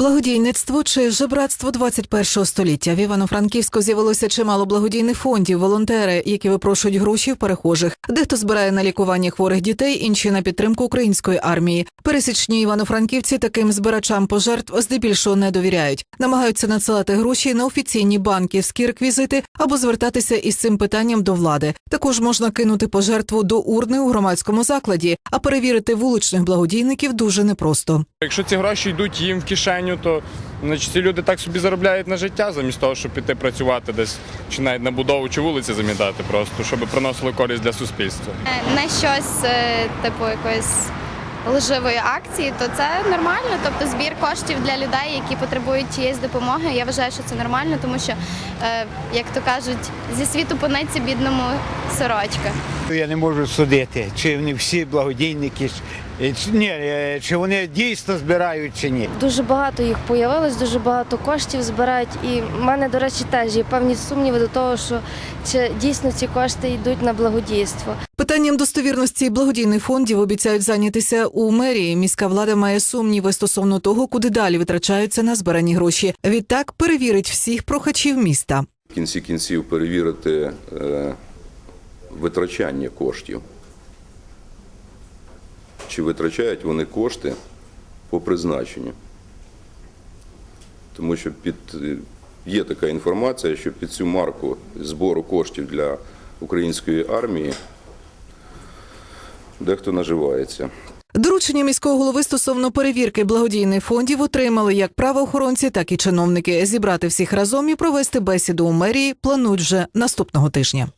Благодійництво чи жебратство 21 століття в Івано-Франківську з'явилося чимало благодійних фондів, волонтери, які випрошують гроші в перехожих. Дехто збирає на лікування хворих дітей, інші на підтримку української армії. Пересічні івано-франківці таким збирачам пожертв здебільшого не довіряють, намагаються надсилати гроші на офіційні банківські реквізити або звертатися із цим питанням до влади. Також можна кинути пожертву до урни у громадському закладі, а перевірити вуличних благодійників дуже непросто. Якщо ці гроші йдуть їм в кишеню, то значить, ці люди так собі заробляють на життя, замість того, щоб піти працювати десь чи навіть на будову чи вулиці замітати, просто щоб приносили користь для суспільства. на щось е, типу якоїсь лживої акції, то це нормально. Тобто збір коштів для людей, які потребують чиєїсь допомоги. Я вважаю, що це нормально, тому що, е, як то кажуть, зі світу понеться бідному сорочка. Я не можу судити, чи вони всі благодійники, ні, е, чи вони дійсно збирають чи ні. Дуже багато їх появилось, дуже багато коштів збирають. І в мене, до речі, теж є певні сумніви до того, що чи дійсно ці кошти йдуть на благодійство. Питанням достовірності благодійних фондів обіцяють зайнятися у мерії. Міська влада має сумніви стосовно того, куди далі витрачаються на збирані гроші. Відтак перевірить всіх прохачів міста. в кінці кінців перевірити е, витрачання коштів. Чи витрачають вони кошти по призначенню? Тому що під, е, є така інформація, що під цю марку збору коштів для української армії дехто наживається. Доручення міського голови стосовно перевірки благодійних фондів отримали як правоохоронці, так і чиновники. Зібрати всіх разом і провести бесіду у мерії планують вже наступного тижня.